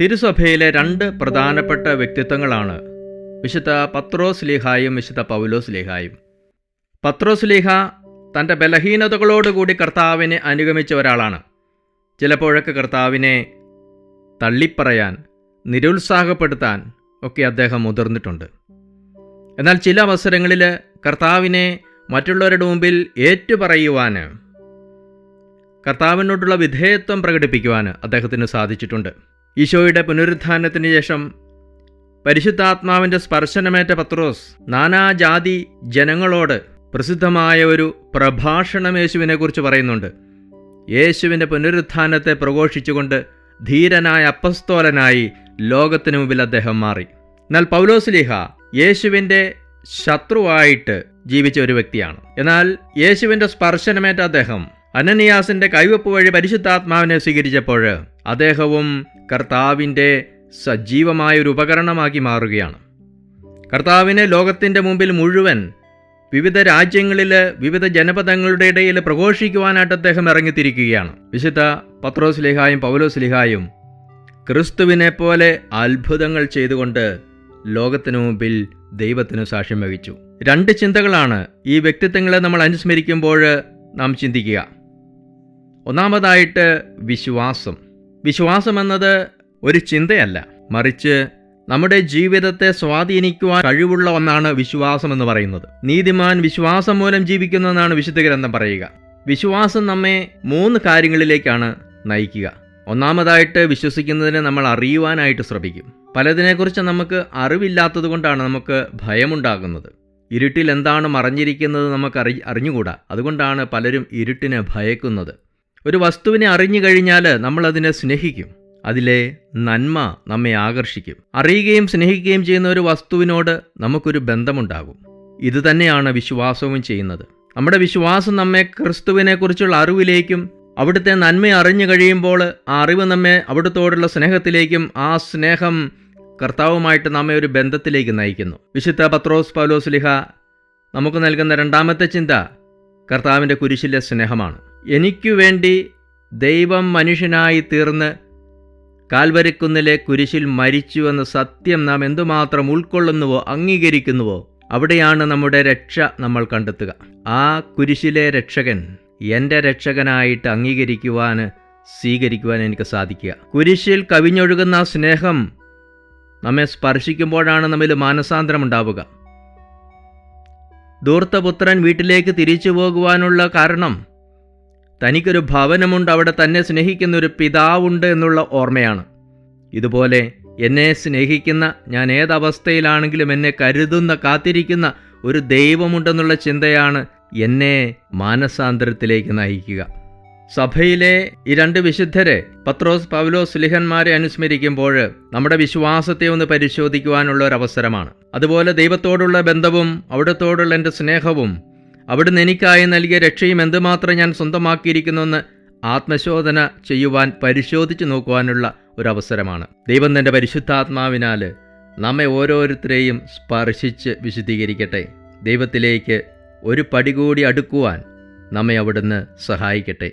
തിരുസഭയിലെ രണ്ട് പ്രധാനപ്പെട്ട വ്യക്തിത്വങ്ങളാണ് വിശുദ്ധ പത്രോസ് ലീഹായും വിശുദ്ധ പൗലോസ് ലീഹായും പത്രോസ് ലീഹ തന്റെ ബലഹീനതകളോടുകൂടി കർത്താവിനെ അനുഗമിച്ച ഒരാളാണ്. ചിലപ്പോഴൊക്കെ കർത്താവിനെ തള്ളിപ്പറയാൻ നിരുത്സാഹപ്പെടുത്താൻ ഒക്കെ അദ്ദേഹം മുതിർന്നിട്ടുണ്ട്. എന്നാൽ ചില അവസരങ്ങളിൽ കർത്താവിനെ മറ്റുള്ളവരുടെ മുമ്പിൽ ഏറ്റുപറയുവാൻ കർത്താവിനോടുള്ള വിധേയത്വം പ്രകടിപ്പിക്കുവാൻ അദ്ദേഹത്തിന് സാധിച്ചിട്ടുണ്ട്. ഈശോയുടെ പുനരുത്ഥാനത്തിന് ശേഷം പരിശുദ്ധാത്മാവിന്റെ സ്പർശനമേറ്റ പത്രോസ് നാനാജാതി ജനങ്ങളോട് പ്രസിദ്ധമായ ഒരു പ്രഭാഷണം യേശുവിനെക്കുറിച്ച് പറയുന്നുണ്ട്. യേശുവിന്റെ പുനരുത്ഥാനത്തെ പ്രഘോഷിച്ചുകൊണ്ട് ധീരനായ അപ്പസ്തോലനായി ലോകത്തിനു മുമ്പിൽ അദ്ദേഹം മാറി. എന്നാൽ പൗലോസ് പൗലോസ്ലിഹ യേശുവിന്റെ ശത്രുവായിട്ട് ജീവിച്ച ഒരു വ്യക്തിയാണ്. എന്നാൽ യേശുവിന്റെ സ്പർശനമേറ്റ അദ്ദേഹം അനനിയാസിന്റെ കൈവപ്പ് വഴി പരിശുദ്ധാത്മാവിനെ സ്വീകരിച്ചപ്പോൾ അദ്ദേഹവും കർത്താവിന്റെ സജീവമായ ഒരു ഉപകരണമാക്കി മാറുകയാണ്. കർത്താവിനെ ലോകത്തിന്റെ മുമ്പിൽ മുഴുവൻ വിവിധ രാജ്യങ്ങളിൽ വിവിധ ജനപദങ്ങളുടെ ഇടയിൽ പ്രഘോഷിക്കുവാനായിട്ട് അദ്ദേഹം ഇറങ്ങിത്തിരിക്കുകയാണ്. വിശുദ്ധ പത്രോസ് ലിഹായും പൗലോസ് ലിഹായും ക്രിസ്തുവിനെ പോലെ അത്ഭുതങ്ങൾ ചെയ്തുകൊണ്ട് ലോകത്തിനു മുമ്പിൽ ദൈവത്തിന് സാക്ഷ്യം വഹിച്ചു. രണ്ട് ചിന്തകളാണ് ഈ വ്യക്തിത്വങ്ങളെ നമ്മൾ അനുസ്മരിക്കുമ്പോൾ നാം ചിന്തിക്കുക. ഒന്നാമതായിട്ട് വിശ്വാസം. വിശ്വാസം എന്നത് ഒരു ചിന്തയല്ല. മറിച്ച് നമ്മുടെ ജീവിതത്തെ സ്വാധീനിക്കുവാൻ കഴിവുള്ള ഒന്നാണ് വിശ്വാസം എന്ന് പറയുന്നത്. നീതിമാൻ വിശ്വാസം മൂലം ജീവിക്കുന്നതെന്നാണ് വിശുദ്ധ ഗ്രന്ഥം പറയുക. വിശ്വാസം നമ്മെ മൂന്ന് കാര്യങ്ങളിലേക്കാണ് നയിക്കുക. ഒന്നാമതായിട്ട് വിശ്വസിക്കുന്നതിനെ നമ്മൾ അറിയുവാനായിട്ട് ശ്രമിക്കും. പലതിനെക്കുറിച്ച് നമുക്ക് അറിവില്ലാത്തത് കൊണ്ടാണ് നമുക്ക് ഭയമുണ്ടാകുന്നത്. ഇരുട്ടിൽ എന്താണ് മറഞ്ഞിരിക്കുന്നത് നമുക്ക് അറി അറിഞ്ഞുകൂടാ. അതുകൊണ്ടാണ് പലരും ഇരുട്ടിനെ ഭയക്കുന്നത്. ഒരു വസ്തുവിനെ അറിഞ്ഞു കഴിഞ്ഞാൽ നമ്മളതിനെ സ്നേഹിക്കും. അതിലെ നന്മ നമ്മെ ആകർഷിക്കും. അറിയുകയും സ്നേഹിക്കുകയും ചെയ്യുന്ന ഒരു വസ്തുവിനോട് നമുക്കൊരു ബന്ധമുണ്ടാകും. ഇത് തന്നെയാണ് വിശ്വാസവും ചെയ്യുന്നത്. നമ്മുടെ വിശ്വാസം നമ്മെ ക്രിസ്തുവിനെക്കുറിച്ചുള്ള അറിവിലേക്കും അവിടുത്തെ നന്മ അറിഞ്ഞു കഴിയുമ്പോൾ ആ അറിവ് നമ്മെ അവിടുത്തോടുള്ള സ്നേഹത്തിലേക്കും ആ സ്നേഹം കർത്താവുമായിട്ട് നമ്മെ ഒരു ബന്ധത്തിലേക്ക് നയിക്കുന്നു. വിശുദ്ധ പത്രോസ് പൗലോസ് ലിഹ നമുക്ക് നൽകുന്ന രണ്ടാമത്തെ ചിന്ത കർത്താവിന്റെ കുരിശിലെ സ്നേഹമാണ്. എനിക്കു വേണ്ടി ദൈവം മനുഷ്യനായി തീർന്ന് കാൽവരിക്കുന്നിലെ കുരിശിൽ മരിച്ചുവെന്ന സത്യം നാം എന്തുമാത്രം ഉൾക്കൊള്ളുന്നുവോ അംഗീകരിക്കുന്നുവോ അവിടെയാണ് നമ്മുടെ രക്ഷ നമ്മൾ കണ്ടെത്തുക. ആ കുരിശിലെ രക്ഷകൻ എന്റെ രക്ഷകനായിട്ട് അംഗീകരിക്കുവാൻ സ്വീകരിക്കുവാൻ എനിക്ക് സാധിക്കുക. കുരിശിൽ കവിഞ്ഞൊഴുകുന്ന സ്നേഹം നമ്മെ സ്പർശിക്കുമ്പോഴാണ് നമ്മിൽ മാനസാന്തരം ഉണ്ടാവുക ധൂർത്തപുത്രൻ വീട്ടിലേക്ക് തിരിച്ചു പോകുവാനുള്ള കാരണം തനിക്കൊരു ഭവനമുണ്ട് അവിടെ തന്നെ സ്നേഹിക്കുന്ന ഒരു പിതാവുണ്ട് എന്നുള്ള ഓർമ്മയാണ്. ഇതുപോലെ എന്നെ സ്നേഹിക്കുന്ന ഞാൻ ഏതവസ്ഥയിലാണെങ്കിലും എന്നെ കരുതുന്ന കാത്തിരിക്കുന്ന ഒരു ദൈവമുണ്ടെന്നുള്ള ചിന്തയാണ് എന്നെ മാനസാന്തരത്തിലേക്ക് നയിക്കുക. സഭയിലെ ഈ രണ്ട് വിശുദ്ധരെ പത്രോസ് പൗലോസ് ലിഹന്മാരെ അനുസ്മരിക്കുമ്പോൾ നമ്മുടെ വിശ്വാസത്തെ ഒന്ന് പരിശോധിക്കുവാനുള്ള ഒരു അവസരമാണ്. അതുപോലെ ദൈവത്തോടുള്ള ബന്ധവും അവിടത്തോടുള്ള എന്റെ സ്നേഹവും അവിടുന്ന് എനിക്കായി നൽകിയ രക്ഷയും എന്തുമാത്രം ഞാൻ സ്വന്തമാക്കിയിരിക്കുന്നുവെന്ന് ആത്മശോധന ചെയ്യുവാൻ പരിശോധിച്ചു നോക്കുവാനുള്ള ഒരവസരമാണ്. ദൈവം തന്റെ പരിശുദ്ധാത്മാവിനാൽ നമ്മെ ഓരോരുത്തരെയും സ്പർശിച്ച് വിശുദ്ധീകരിക്കട്ടെ. ദൈവത്തിലേക്ക് ഒരു പടി കൂടി അടുക്കുവാൻ നമ്മെ അവിടുന്ന് സഹായിക്കട്ടെ.